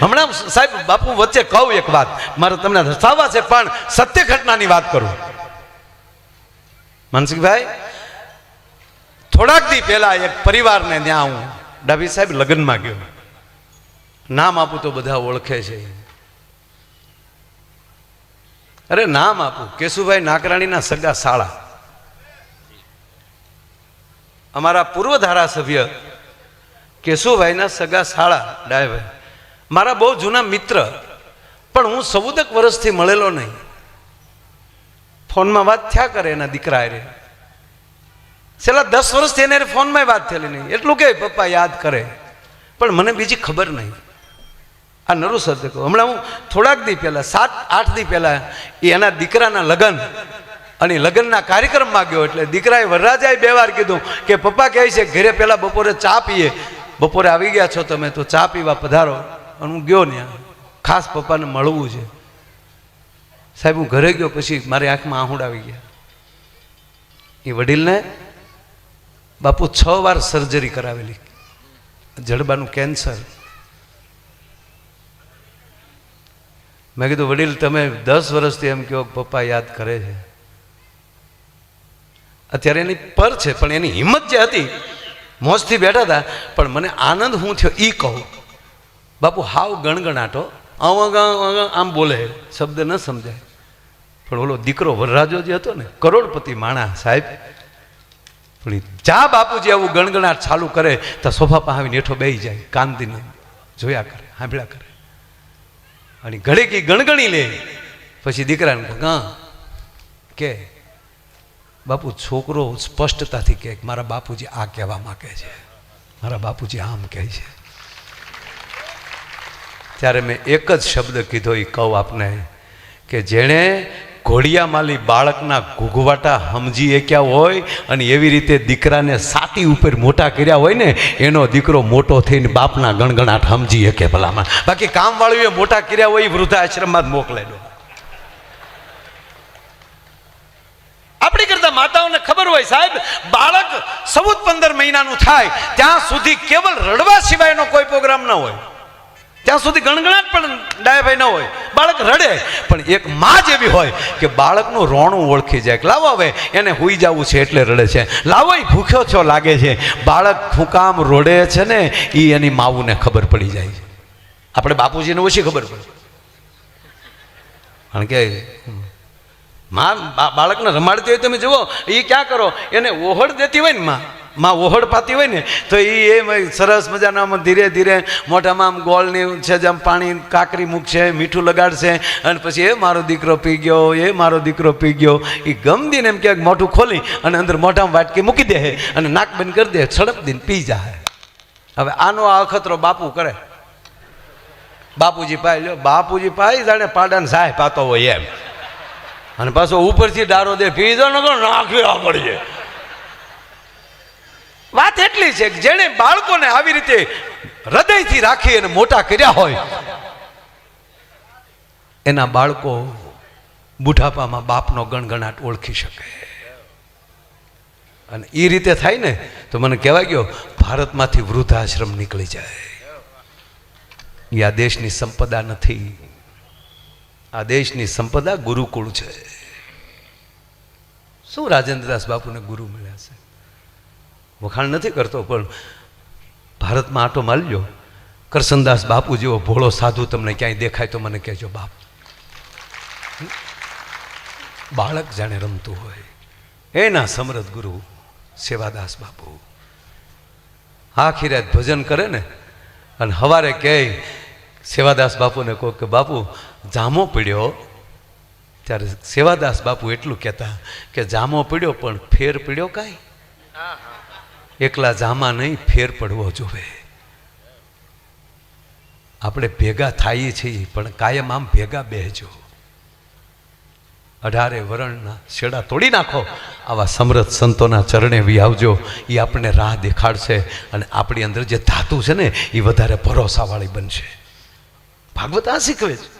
હમણાં સાહેબ, બાપુ વચ્ચે કહું એક વાત. મારે તમને દર્શાવવા છે, પણ સત્ય ઘટનાની વાત કરું. માનસિંહભાઈ, થોડાક દી પહેલા એક પરિવારને ત્યાં હું, ડાભી સાહેબ લગ્નમાં ગયો. નામ આપું તો બધા ઓળખે છે. અરે, નામ આપું. કેશુભાઈ નાકરાણીના સગા શાળા અમારા પૂર્વ ધારાસભ્ય કેશુભાઈના સગા શાળા ડાયભાઈ મારા બહુ જૂના મિત્ર, પણ હું ચૌદક વર્ષથી મળેલો નહીં. ફોનમાં વાત થયા કરે એના દીકરા રે છેલ્લા દસ વર્ષથી એને ફોનમાં વાત થયેલી નહીં. એટલું કે પપ્પા યાદ કરે. પણ મને બીજી ખબર નહીં. આ નરું કહું. હમણાં હું થોડાક દી પહેલાં, સાત, આઠ દી પહેલાં, એ એના દીકરાના લગ્ન, અને લગ્નના કાર્યક્રમમાં ગયો એટલે દીકરાએ વરરાજાએ બે વાર કીધું કે પપ્પા કહે છે ઘરે પહેલાં બપોરે ચા પીએ. બપોરે આવી ગયા છો તમે, તો ચા પીવા પધારો. અને હું ગયો ત્યાં ખાસ પપ્પાને મળવું છે. સાહેબ, હું ઘરે ગયો પછી મારી આંખમાં આહુડ આવી ગયા. એ વડીલને બાપુ છ વાર સર્જરી કરાવેલી. જડબાનું કેન્સર મેં કીધું, વડીલ, તમે દસ વર્ષથી એમ કહો પપ્પા યાદ કરે છે. અત્યારે એની પર છે, પણ એની હિંમત જે હતી, મોજથી બેઠા હતા, પણ મને આનંદ હું થયો એ કહું. બાપુ, હાવ ગણગણાટો. આમ બોલે. શબ્દ ન સમજાય. પણ ઓલો દીકરો વરરાજો જે હતો ને, કરોડપતિ માણા સાહેબ, પણ જા બાપુજી આવું ગણગણાટ ચાલુ કરે, તો સોફા પાસે આવીને હેઠો બેહી જાય કાંતિને જોયા કરે, સાંભળ્યા કરે. અને ઘડીક ગણગણી લે. પછી દીકરાને હા કે બાપુ, છોકરો સ્પષ્ટતાથી કહે કે મારા બાપુજી આ કહેવા માગે છે. મારા બાપુજી આમ કહે છે. ત્યારે મેં એક જ શબ્દ કીધો એ કહું આપને, કે જેણે ઘોડિયામાલી બાળકના ઘૂઘવાટા સમજી એક્યા હોય અને એવી રીતે દીકરાને સાતી ઉપર મોટા કર્યા હોય ને, એનો દીકરો મોટો થઈને બાપના ગણગણાટ સમજી શકે ભલામાં બાકી કામવાળીઓએ મોટા કર્યા હોય એ વૃદ્ધાશ્રમમાં જ મોકલે દો. આપણી કરતા માતાઓને ખબર હોય સાહેબ, બાળક સૌદ પંદર મહિનાનું થાય, ત્યાં સુધી કેવલ રડવા સિવાયનો કોઈ પ્રોગ્રામ ન હોય. ત્યાં સુધી ગણગણાટ પણ ડાયાભાઈ ન હોય. બાળક રડે. પણ એક મા જ એવી હોય કે બાળકનું રોણું ઓળખી જાય લાવો હવે, એને હુઈ જવું છે એટલે રડે છે. લાવો એ ભૂખ્યો છો લાગે છે. બાળક ફૂકામ રોડે છે ને એ એની માવુને ખબર પડી જાય છે. આપણે બાપુજીને ઓછી ખબર પડે. કારણ કે માં બાળકને રમાડતી હોય તમે જુઓ એ ક્યાં કરો? એને ઓહડ દેતી હોય ને માં. માં ઓહડ પાતી હોય ને, તો એ એમ સરસ મજાના આમ ધીરે ધીરે મોઢામાં આમ ગોળની છે, જેમ પાણી કાકરી મૂકશે, મીઠું લગાડશે, અને પછી, એ મારો દીકરો પી ગયો, એ મારો દીકરો પી ગયો. એ ગમદીને એમ ક્યાંક મોઢું ખોલી અને અંદર મોઢામાં વાટકી મૂકી દે અને નાક બંધ કરી દે છડપ દીને પી જાય હવે આનો આ અખતરો બાપુ કરે. બાપુજી પાય લ્યો, બાપુજી પાય જાણે પાડાને સાહેબ પાતો હોય એમ. અને પાછો ઉપરથી ડારો દે પીધો ન કરો નાખી પડીએ. વાત એટલી છે કે જેણે બાળકોને આવી રીતે હૃદયથી રાખી અને મોટા કર્યા હોય, એના બાળકો બુઢાપામાં બાપનો ગણગણાટ ઓળખી શકે. અને એ રીતે થાય ને, તો મને કહેવાય ગયો, ભારતમાંથી વૃદ્ધાશ્રમ નીકળી જાય. એ આ દેશની સંપદા નથી. આ દેશની સંપદા ગુરુકુળ છે. શું રાજેન્દ્રદાસ બાપુને ગુરુ મળ્યા છે? વખાણ નથી કરતો, પણ ભારતમાં આટો માલ્યો કરસનદાસ બાપુ જેવો ભોળો સાધુ તમને ક્યાંય દેખાય તો મને કહેજો, બાપ. બાળક જાણે રમતું હોય. એના સમરથ ગુરુ સેવાદાસ બાપુ. આખી રાત ભજન કરે ને, અને હવારે કહે, સેવાદાસ બાપુને કહો કે, બાપુ, જામો પીડ્યો. ત્યારે સેવાદાસ બાપુ એટલું કહેતા કે, જામો પીડ્યો, પણ ફેર પીડ્યો કાંઈ? એકલા જામા નહીં, ફેર પડવો જોવે. આપણે ભેગા થઈએ છીએ, પણ કાયમ આમ ભેગા બેહજો. અઢારે વરણના શેડા તોડી નાખો, આવા સમરથ સંતોના ચરણે વિહાવજો એ આપણને રાહ દેખાડશે અને આપણી અંદર જે ધાતુ છે ને એ વધારે ભરોસાવાળી બનશે. ભાગવત આ શીખવે છે.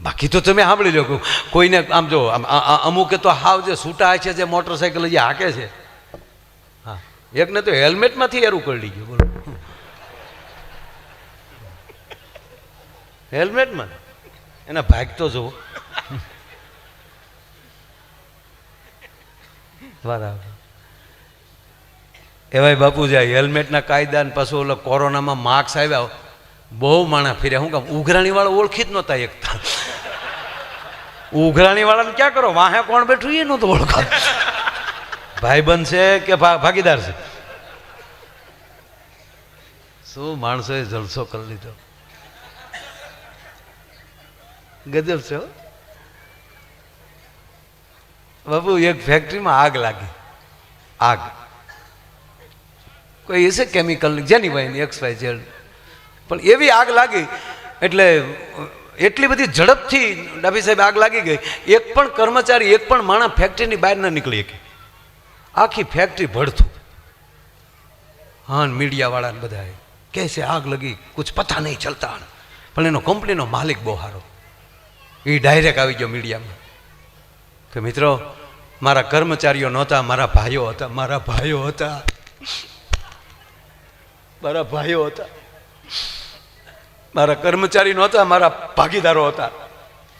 બાકી તો તમે સાંભળી લો કોઈને આમ જો અમુકે તો હાવ જે છૂટા છે, જે મોટરસાઇકલ જે હાકે છે. હા, એકને તો હેલ્મેટમાંથી એરું કરી ગયું, બોલો. હેલ્મેટમાં? એના ભાગતો જુઓ. બરાબર. એવાય બાપુજી હેલ્મેટના કાયદા ને પાછું ઓલો કોરોનામાં માર્ક્સ આવ્યા, બહુ માણા ફેર્યા. હું કામ ઉઘરાણી વાળો ઓળખી જ નહોતા એકતા ઉઘરાણી વાળાને ક્યાં કરો? વાહે કોણ બેઠું એ નહોતું ઓળખા ભાઈબંધ છે કે ભાગીદાર છે? શું માણસોએ જલસો કરી લીધો? ગજબ છે. બાબુ એક ફેક્ટરીમાં આગ લાગી. આગ. કોઈ છે કેમિકલ જેની હોય એક્સ વાય ઝેડ પણ એવી આગ લાગી, એટલે એટલી બધી ઝડપથી ડાભી સાહેબ આગ લાગી ગઈ. એક પણ કર્મચારી, એક પણ માણસ ફેક્ટરીની બહાર ન નીકળી શકે. આખી ફેક્ટરી ભડથું હા મીડિયાવાળાને બધાએ. છે, આગ લગી, કુછ પતા નહીં ચલતા પણ એનો કંપનીનો માલિક બહુ સારો. એ ડાયરેક્ટ આવી ગયો મીડિયામાં. કે મિત્રો, મારા કર્મચારીઓ નહોતા, મારા ભાઈઓ હતા, મારા ભાઈઓ હતા. મારા ભાઈઓ હતા. મારા કર્મચારી નહોતા, મારા ભાગીદારો હતા.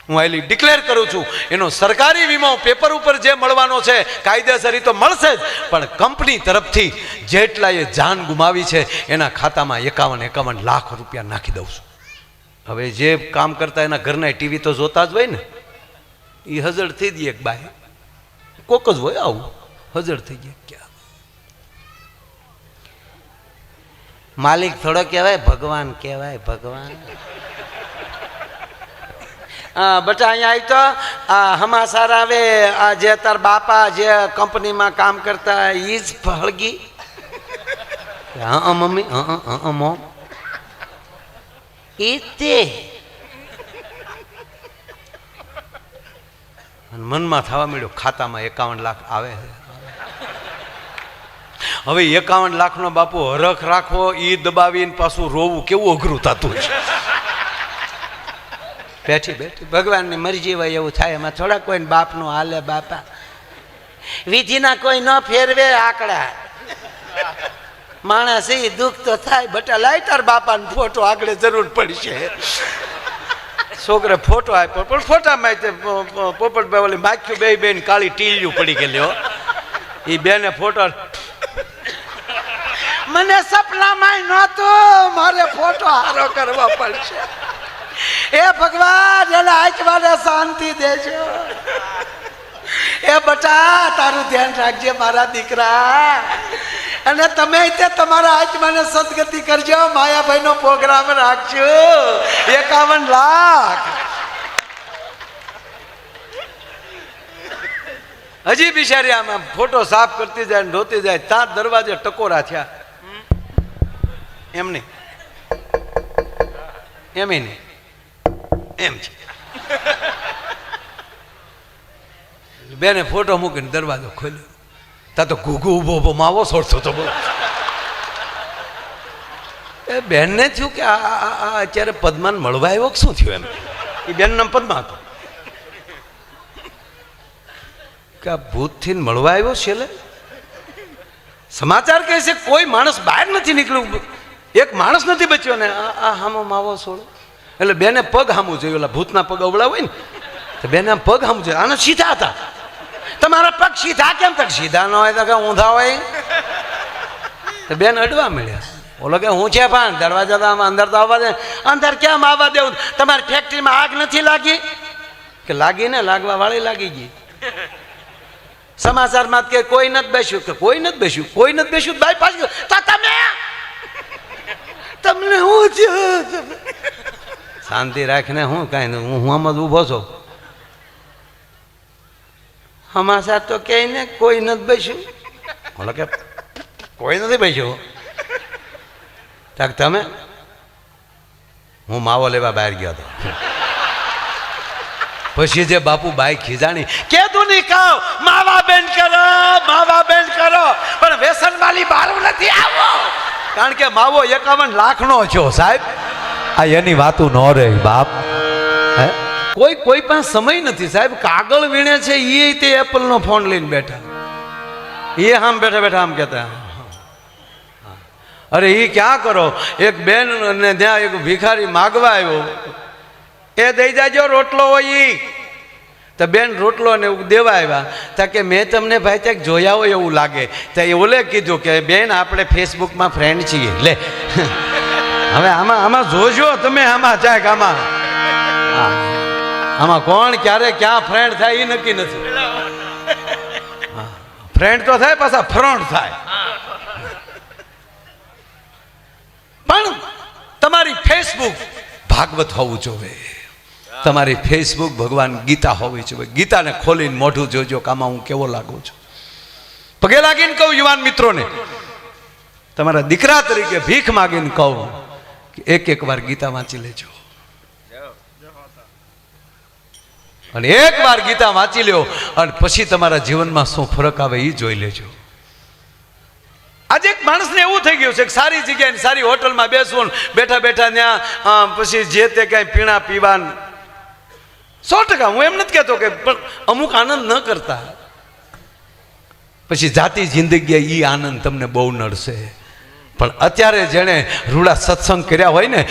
હું આઈલી ડિક્લેર કરું છું, એનો સરકારી વીમો પેપર ઉપર જે મળવાનો છે, કાયદેસર તો મળશે જ. પણ કંપની તરફથી જેટલાએ જાન ગુમાવી છે, એના ખાતામાં એકાવન એકાવન લાખ રૂપિયા નાખી દઉં છું. હવે જે કામ કરતા એના ઘરના ટીવી તો જોતા જ હોય ને એ હજળ થઈ દઈએ એક બાય કોક જ હોય આવું હજળ થઈ ગયા ક્યાં. માલિક થોડો કહેવાય ભગવાન કહેવાય ભગવાન. હા, બટા અહીંયા આવી તો આ હમાસાર આવે આ જે તાર બાપા જે કંપનીમાં કામ કરતા ઈ જ ફળગી હા મમ્મી હા મોમ. ઈ તે. મનમાં થવા મળ્યું ખાતામાં એકાવન લાખ આવે હવે એકાવન લાખનો બાપુ હરખ રાખવો એ દબાવીને પાછું રોવું કેવું અઘરું થતું છે? બેઠી બેઠી. ભગવાનની મરજી હોય એવું થાય. એમાં થોડા કોઈ બાપનું હાલે, બાપા. વિધિના કોઈ ન ફેરવે આકડા. માણસ એ દુઃખ તો થાય, બટા લાય તાર ફોટો આગળ જરૂર પડશે. છોકરે ફોટો આપ્યો, પણ ફોટામાં પોપટભાઈ ઓલી માખ્યું બે બેન કાળી ટીલિયું પડી ગયેલો એ બેને ફોટો મને સપનામાં નહોતું. મારે ફોટો હારો કરવો પડશે. એ ભગવાન, એને આંચવાને શાંતિ દેજો. એ બટા, તારું ધ્યાન રાખજે મારા દીકરા. અને તમે તે તમારા આત્માને સદગતિ કરજો. માયાભાઈનો પ્રોગ્રામ રાખજો. એકાવન લાખ. હજી બિચારી આમ ફોટો સાફ કરતી જાય ને ધોતી જાય, ત્યાં દરવાજે ટકોરા થયા. એમ નહીં. એમ નહીં. એમ છે. બેને ફોટો મૂકીને દરવાજો ખોલ્યો. તા તો ઘૂઘુ ઊભો ઊભો માવો છોડતો તો બોલો. એ બેનને થયું કે આ અત્યારે પદ્માન મળવા આવ્યો શું થયું એમ? એ બેન નામ પદ્મા હતું. કે આ ભૂતથી મળવા આવ્યો છેલ્લે? સમાચાર કહે છે કોઈ માણસ બહાર નથી નીકળ્યું. એક માણસ નથી બચ્યો ને, આ હામો માવો છોડો. એટલે બેને પગ હામું જોયું ઓલા ભૂતના પગ અવળા હોય ને, તો બેને પગ હામું જોયું આને સીધા હતા. તમારા પગ સીધા કેમ તક? સીધા ન હોય તો કે ઊંધા હોય. તો બેન અડવા મળ્યા. ઓલો કે, હું છે પણ દરવાજા તો આમ અંદર તો આવવા દે. અંદર કેમ આવવા દેવું? તમારી ફેક્ટરીમાં આગ નથી લાગી? કે લાગી ને લાગવા વાળી લાગી ગઈ. સમાચારમાં કે કોઈ નથી બેસ્યું, કે કોઈ નથી બેસ્યું, કોઈ નથી બેસ્યું બાય તો તમે તમને હું છે શાંતિ રાખીને હું કાંઈ હું હું આમ જ ઊભો છું. હમાસા તો કે ને કોઈ નથી બેસ્યું. બોલો કે કોઈ નથી બેસ્યું. તક તમે? હું માવો લેવા બહાર ગયો હતો. પછી જે બાપુ બાઈક ખીજાણી કેતું નહીં કહો માવા બેન કરો, માવા બેન કરો. પણ વેસન વાળી બહાર નથી આવો. કારણ કે માવો એકાવન લાખનો છો, સાહેબ. આ એની વાતું ન રહે, બાપ. હે? કોઈ કોઈ પાસે સમય નથી, સાહેબ. કાગળ વીણે છે એ તે એપલનો ફોન લઈને બેઠા. એ આમ બેઠા બેઠા આમ કહેતા. અરે એ ક્યાં કરો? એક બેન અને ત્યાં એક ભિખારી માગવા આવ્યો. એ દઈ જાજો રોટલો હોય ઈ. તો બેન રોટલો ને એવું દેવા આવ્યા. ત્યાં કે મેં તમને ભાઈ ત્યાં જોયા હોય એવું લાગે. તો એ ઓલે કીધું કે બેન આપણે ફેસબુકમાં ફ્રેન્ડ છીએ. લે. હવે આમાં આમાં જોજો તમે આમાં ચાક આમાં. આમાં કોણ, ક્યારે, ક્યાં ફ્રેન્ડ થાય એ નક્કી નથી. ફ્રેન્ડ તો થાય, પાછા ફ્રોન્ટ થાય. પણ તમારી ફેસબુક ભાગવત હોવું જોઈએ. તમારી ફેસબુક ભગવાન ગીતા હોવી જોઈએ. ગીતાને ખોલીને મોઢું જોજો કે આમાં હું કેવો લાગુ છું. પગે લાગીને કહું યુવાન મિત્રોને, તમારા દીકરા તરીકે ભીખ માગીને કહું કે એક એક વાર ગીતા વાંચી લેજો. અને એક વાર ગીતા વાંચી લ્યો અને પછી તમારા જીવનમાં શું ફરક આવે એ જોઈ લેજો. આજે એક માણસને એવું થઈ ગયું છે કે સારી જગ્યાએ સારી હોટલમાં બેસવું બેઠા બેઠા ત્યાં પછી જે તે કાંઈ પીણા પીવા ને સો ટકા, હું એમ નથી કહેતો કે પણ અમુક આનંદ ન કરતા. પછી જાતિ જિંદગી એ આનંદ તમને બહુ નડશે. પણ અત્યારે જેણે રૂડા સત્સંગ કર્યા હોય ને